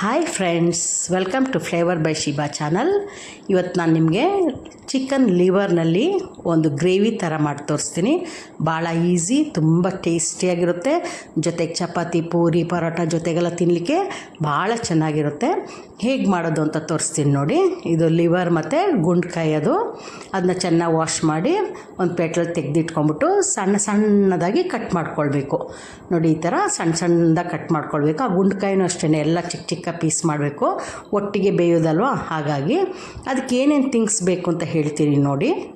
Hi friends welcome to flavour by Shiba channel ಇವತ್ತು ನಾನು ನಿಮಗೆ ಚಿಕನ್ ಲಿವರ್ನಲ್ಲಿ ಒಂದು ಗ್ರೇವಿ ಥರ ಮಾಡಿ ತೋರಿಸ್ತೀನಿ. ಭಾಳ ಈಸಿ ತುಂಬ ಟೇಸ್ಟಿಯಾಗಿರುತ್ತೆ ಜೊತೆಗೆ ಚಪಾತಿ, ಪೂರಿ, ಪರೋಟ ಜೊತೆಗೆಲ್ಲ ತಿನ್ನಲಿಕ್ಕೆ ಭಾಳ ಚೆನ್ನಾಗಿರುತ್ತೆ. ಹೇಗೆ ಮಾಡೋದು ಅಂತ ತೋರಿಸ್ತೀನಿ ನೋಡಿ. ಇದು ಲಿವರ್ ಮತ್ತು ಗುಂಡ್ಕಾಯಿ ಅದು. ಅದನ್ನ ಚೆನ್ನಾಗಿ ವಾಶ್ ಮಾಡಿ ಒಂದು ಪೇಟ್ರಲ್ಲಿ ತೆಗೆದಿಟ್ಕೊಂಬಿಟ್ಟು ಸಣ್ಣ ಸಣ್ಣದಾಗಿ ಕಟ್ ಮಾಡ್ಕೊಳ್ಬೇಕು. ನೋಡಿ ಈ ಥರ ಸಣ್ಣ ಸಣ್ಣದಾಗಿ ಕಟ್ ಮಾಡ್ಕೊಳ್ಬೇಕು. ಆ ಗುಂಡ್ಕಾಯಿನೂ ಅಷ್ಟೇ ಎಲ್ಲ ಚಿಕ್ಕ ಚಿಕ್ಕ ಪೀಸ್ ಮಾಡಬೇಕು. ಒಟ್ಟಿಗೆ ಬೇಯೋದಲ್ವ? ಹಾಗಾಗಿ ಅದಕ್ಕೆ ಏನೇನು ಥಿಂಗ್ಸ್ ಬೇಕು ಅಂತ ಹೇಳ್ತೀನಿ ನೋಡಿ.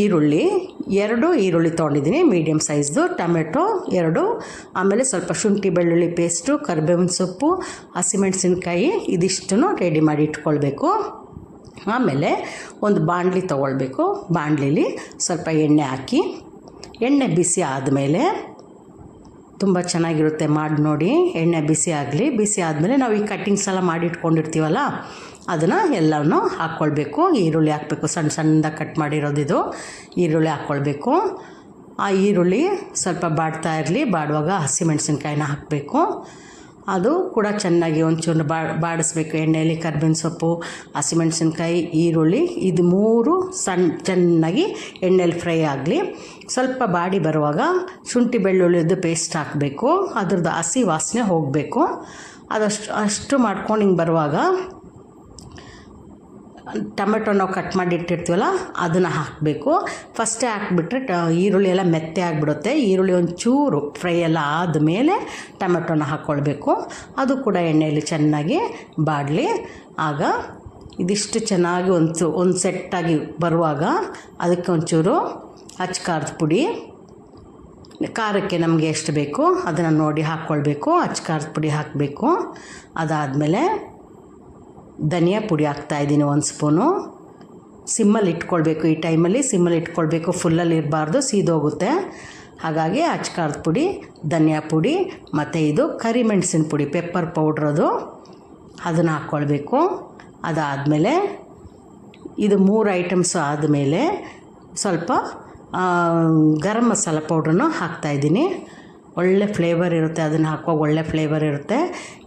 ಈರುಳ್ಳಿ, ಎರಡು ಈರುಳ್ಳಿ ತೊಗೊಂಡಿದ್ದೀನಿ ಮೀಡಿಯಮ್ ಸೈಜ್ದು ಟೊಮೆಟೊ ಎರಡು, ಆಮೇಲೆ ಸ್ವಲ್ಪ ಶುಂಠಿ ಬೆಳ್ಳುಳ್ಳಿ ಪೇಸ್ಟು ಕರಿಬೇವಿನ ಸೊಪ್ಪು, ಹಸಿಮೆಣಸಿನ್ಕಾಯಿ, ಇದಿಷ್ಟನ್ನು ರೆಡಿ ಮಾಡಿ ಇಟ್ಕೊಳ್ಬೇಕು. ಆಮೇಲೆ ಒಂದು ಬಾಣಲಿ ತೊಗೊಳ್ಬೇಕು. ಬಾಣಲಿಲಿ ಸ್ವಲ್ಪ ಎಣ್ಣೆ ಹಾಕಿ, ಎಣ್ಣೆ ಬಿಸಿ ಆದಮೇಲೆ ತುಂಬ ಚೆನ್ನಾಗಿರುತ್ತೆ. ಮಾಡಿ ನೋಡಿ. ಎಣ್ಣೆ ಬಿಸಿ ಆಗಲಿ, ಬಿಸಿ ಆದಮೇಲೆ ನಾವು ಈ ಕಟ್ಟಿಂಗ್ಸ್ ಎಲ್ಲ ಮಾಡಿ ಇಟ್ಕೊಂಡಿರ್ತೀವಲ್ಲ, ಅದನ್ನು ಎಲ್ಲನೂ ಹಾಕ್ಕೊಳ್ಬೇಕು ಈರುಳ್ಳಿ ಹಾಕಬೇಕು. ಸಣ್ಣ ಸಣ್ಣದಾಗಿ ಕಟ್ ಮಾಡಿರೋದಿದು ಈರುಳ್ಳಿ ಹಾಕ್ಕೊಳ್ಬೇಕು ಆ ಈರುಳ್ಳಿ ಸ್ವಲ್ಪ ಬಾಡ್ತಾ ಇರಲಿ. ಬಾಡುವಾಗ ಹಸಿಮೆಣಸಿನ್ಕಾಯಿನ ಹಾಕಬೇಕು. ಅದು ಕೂಡ ಚೆನ್ನಾಗಿ ಒಂಚೂರು ಬಾಡಿಸ್ಬೇಕು. ಎಣ್ಣೆಯಲ್ಲಿ ಕರ್ಬೇವಿನ ಸೊಪ್ಪು, ಹಸಿಮೆಣಸಿನ್ಕಾಯಿ, ಈರುಳ್ಳಿ, ಇದು ಮೂರು ಸಣ್ಣ ಚೆನ್ನಾಗಿ ಎಣ್ಣೆಯಲ್ಲಿ ಫ್ರೈ ಆಗಲಿ. ಸ್ವಲ್ಪ ಬಾಡಿ ಬರುವಾಗ ಶುಂಠಿ ಬೆಳ್ಳುಳ್ಳಿದ್ದು ಪೇಸ್ಟ್ ಹಾಕಬೇಕು. ಅದ್ರದ್ದು ಹಸಿ ವಾಸನೆ ಹೋಗಬೇಕು. ಅದಷ್ಟು, ಅಷ್ಟು ಮಾಡ್ಕೊಂಡು ಹಿಂಗೆ ಬರುವಾಗ ಟೊಮೆಟೊ ನಾವು ಕಟ್ ಮಾಡಿ ಇಟ್ಟಿರ್ತೀವಲ್ಲ, ಅದನ್ನು ಹಾಕಬೇಕು. ಫಸ್ಟೇ ಹಾಕ್ಬಿಟ್ರೆ ಟ, ಈರುಳ್ಳಿ ಎಲ್ಲ ಮೆತ್ತೆ ಆಗಿಬಿಡುತ್ತೆ. ಈರುಳ್ಳಿ ಒಂಚೂರು ಫ್ರೈ ಎಲ್ಲ ಆದಮೇಲೆ ಟೊಮೆಟೊನ ಹಾಕ್ಕೊಳ್ಬೇಕು ಅದು ಕೂಡ ಎಣ್ಣೆಯಲ್ಲಿ ಚೆನ್ನಾಗಿ ಬಾಡಲಿ. ಆಗ ಇದಿಷ್ಟು ಚೆನ್ನಾಗಿ ಒಂದು ಒಂದು ಸೆಟ್ಟಾಗಿ ಬರುವಾಗ ಅದಕ್ಕೆ ಒಂಚೂರು ಹಚ್ಚ ಖಾರದ ಪುಡಿ, ಖಾರಕ್ಕೆ ನಮಗೆ ಎಷ್ಟು ಬೇಕು ಅದನ್ನು ನೋಡಿ ಹಾಕ್ಕೊಳ್ಬೇಕು ಹಚ್ಚ ಖಾರದ ಪುಡಿ ಹಾಕಬೇಕು. ಅದಾದಮೇಲೆ ಧನಿಯಾ ಪುಡಿ ಹಾಕ್ತಾಯಿದ್ದೀನಿ ಒಂದು ಸ್ಪೂನು. ಸಿಮ್ಮಲ್ಲಿ ಇಟ್ಕೊಳ್ಬೇಕು, ಈ ಟೈಮಲ್ಲಿ ಸಿಮ್ಮಲ್ಲಿ ಇಟ್ಕೊಳ್ಬೇಕು, ಫುಲ್ಲಲ್ಲಿ ಇರಬಾರ್ದು, ಸೀದೋಗುತ್ತೆ. ಹಾಗಾಗಿ ಅಚ್ಕಾರದ ಪುಡಿ, ಧನಿಯಾ ಪುಡಿ, ಮತ್ತು ಇದು ಕರಿಮೆಣಸಿನ ಪುಡಿ, ಪೆಪ್ಪರ್ ಅದು. ಅದನ್ನು ಹಾಕ್ಕೊಳ್ಬೇಕು. ಅದಾದಮೇಲೆ ಇದು ಮೂರು ಐಟಮ್ಸು ಆದಮೇಲೆ ಸ್ವಲ್ಪ ಗರಂ ಮಸಾಲ ಪೌಡ್ರನ್ನು ಹಾಕ್ತಾಯಿದ್ದೀನಿ ಒಳ್ಳೆ ಫ್ಲೇವರ್ ಇರುತ್ತೆ, ಅದನ್ನು ಹಾಕುವಾಗ ಒಳ್ಳೆ ಫ್ಲೇವರ್ ಇರುತ್ತೆ.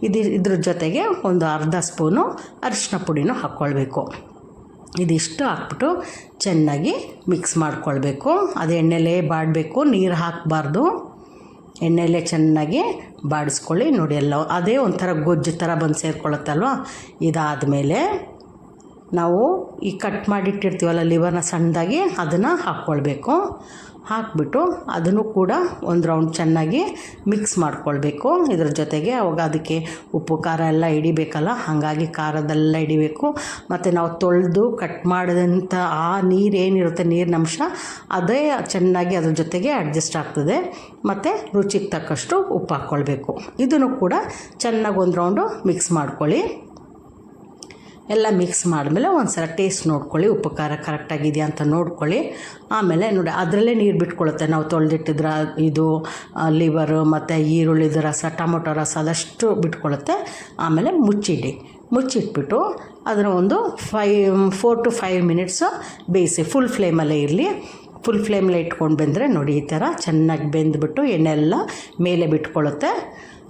ಇದು, ಇದ್ರ ಜೊತೆಗೆ ಒಂದು ಅರ್ಧ ಸ್ಪೂನು ಅರಿಶಿನ ಪುಡಿನೂ ಹಾಕ್ಕೊಳ್ಬೇಕು ಇದಿಷ್ಟು ಹಾಕ್ಬಿಟ್ಟು ಚೆನ್ನಾಗಿ ಮಿಕ್ಸ್ ಮಾಡ್ಕೊಳ್ಬೇಕು. ಅದು ಎಣ್ಣೆಲೇ ಬಾಡಬೇಕು, ನೀರು ಹಾಕಬಾರ್ದು. ಎಣ್ಣೆಲೇ ಚೆನ್ನಾಗಿ ಬಾಡಿಸ್ಕೊಳ್ಳಿ ನೋಡಿ ಎಲ್ಲ, ಅದೇ ಒಂಥರ ಗೊಜ್ಜು ಥರ ಬಂದು ಸೇರ್ಕೊಳ್ಳುತ್ತಲ್ವ ಇದಾದಮೇಲೆ ನಾವು ಈ ಕಟ್ ಮಾಡಿಟ್ಟಿರ್ತೀವಲ್ಲ ಲಿವರ್ನ ಸಣ್ಣದಾಗಿ ಅದನ್ನು ಹಾಕ್ಕೊಳ್ಬೇಕು. ಹಾಕ್ಬಿಟ್ಟು ಅದನ್ನು ಕೂಡ ಒಂದು ರೌಂಡ್ ಚೆನ್ನಾಗಿ ಮಿಕ್ಸ್ ಮಾಡ್ಕೊಳ್ಬೇಕು. ಇದ್ರ ಜೊತೆಗೆ ಅವಾಗ ಅದಕ್ಕೆ ಉಪ್ಪು, ಖಾರ ಎಲ್ಲ ಹಿಡಿಬೇಕಲ್ಲ, ಹಾಗಾಗಿ ಖಾರದೆಲ್ಲ ಹಿಡಿಬೇಕು. ಮತ್ತು ನಾವು ತೊಳೆದು ಕಟ್ ಮಾಡಿದಂಥ ಆ ನೀರು ಏನಿರುತ್ತೆ ನೀರಿನ ಅಂಶ ಅದೇ ಚೆನ್ನಾಗಿ ಅದ್ರ ಜೊತೆಗೆ ಅಡ್ಜಸ್ಟ್ ಆಗ್ತದೆ. ಮತ್ತು ರುಚಿಗೆ ತಕ್ಕಷ್ಟು ಉಪ್ಪು ಹಾಕ್ಕೊಳ್ಬೇಕು. ಇದನ್ನು ಕೂಡ ಚೆನ್ನಾಗಿ ಒಂದು ರೌಂಡು ಮಿಕ್ಸ್ ಮಾಡ್ಕೊಳ್ಳಿ. ಎಲ್ಲ ಮಿಕ್ಸ್ ಮಾಡಿದ್ಮೇಲೆ ಒಂದು ಸಲ ಟೇಸ್ಟ್ ನೋಡ್ಕೊಳ್ಳಿ ಉಪ್ಪು ಖಾರ ಕರೆಕ್ಟಾಗಿದೆಯಾ ಅಂತ ನೋಡ್ಕೊಳ್ಳಿ. ಆಮೇಲೆ ನೋಡಿ, ಅದರಲ್ಲೇ ನೀರು ಬಿಟ್ಕೊಳ್ಳುತ್ತೆ ನಾವು ತೊಳೆದಿಟ್ಟಿದ್ರ ಇದು ಲಿವರು ಮತ್ತು ಈರುಳ್ಳಿದ ರಸ, ಟೊಮೊಟೊ ರಸ ಅದಷ್ಟು ಬಿಟ್ಕೊಳ್ಳುತ್ತೆ ಆಮೇಲೆ ಮುಚ್ಚಿಡಿ. ಮುಚ್ಚಿಟ್ಬಿಟ್ಟು ಅದನ್ನು ಒಂದು five four to five minutes ಬೇಯಿಸಿ. ಫುಲ್ ಫ್ಲೇಮಲ್ಲೇ ಇರಲಿ. ಫುಲ್ ಫ್ಲೇಮಲ್ಲೇ ಇಟ್ಕೊಂಡು ಬೆಂದರೆ ನೋಡಿ, ಈ ಥರ ಚೆನ್ನಾಗಿ ಬೆಂದ್ಬಿಟ್ಟು ಎಣ್ಣೆ ಎಲ್ಲ ಮೇಲೆ ಬಿಟ್ಕೊಳ್ಳುತ್ತೆ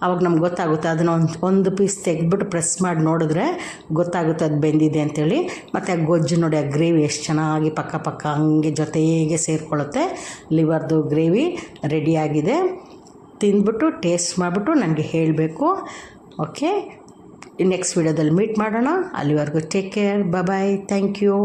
ಅವಾಗ ನಮ್ಗೆ ಗೊತ್ತಾಗುತ್ತೆ ಅದನ್ನು ಒಂದು ಒಂದು ಪೀಸ್ ತೆಗೆದ್ಬಿಟ್ಟು ಪ್ರೆಸ್ ಮಾಡಿ ನೋಡಿದ್ರೆ ಗೊತ್ತಾಗುತ್ತೆ ಅದು ಬೆಂದಿದೆ ಅಂತೇಳಿ. ಮತ್ತು ಆ ಗೊಜ್ಜು ನೋಡಿ, ಆ ಗ್ರೇವಿ ಎಷ್ಟು ಚೆನ್ನಾಗಿ ಪಕ್ಕ ಪಕ್ಕ ಹಂಗೆ ಜೊತೆಗೆ ಸೇರಿಕೊಳ್ಳುತ್ತೆ. ಲಿವರ್ದು ಗ್ರೇವಿ ರೆಡಿಯಾಗಿದೆ ತಿಂದ್ಬಿಟ್ಟು ಟೇಸ್ಟ್ ಮಾಡಿಬಿಟ್ಟು ನನಗೆ ಹೇಳಬೇಕು. ಓಕೆ ನೆಕ್ಸ್ಟ್ ವೀಡಿಯೋದಲ್ಲಿ ಮೀಟ್ ಮಾಡೋಣ. ಅಲ್ಲಿವರೆಗೂ take care bye thank you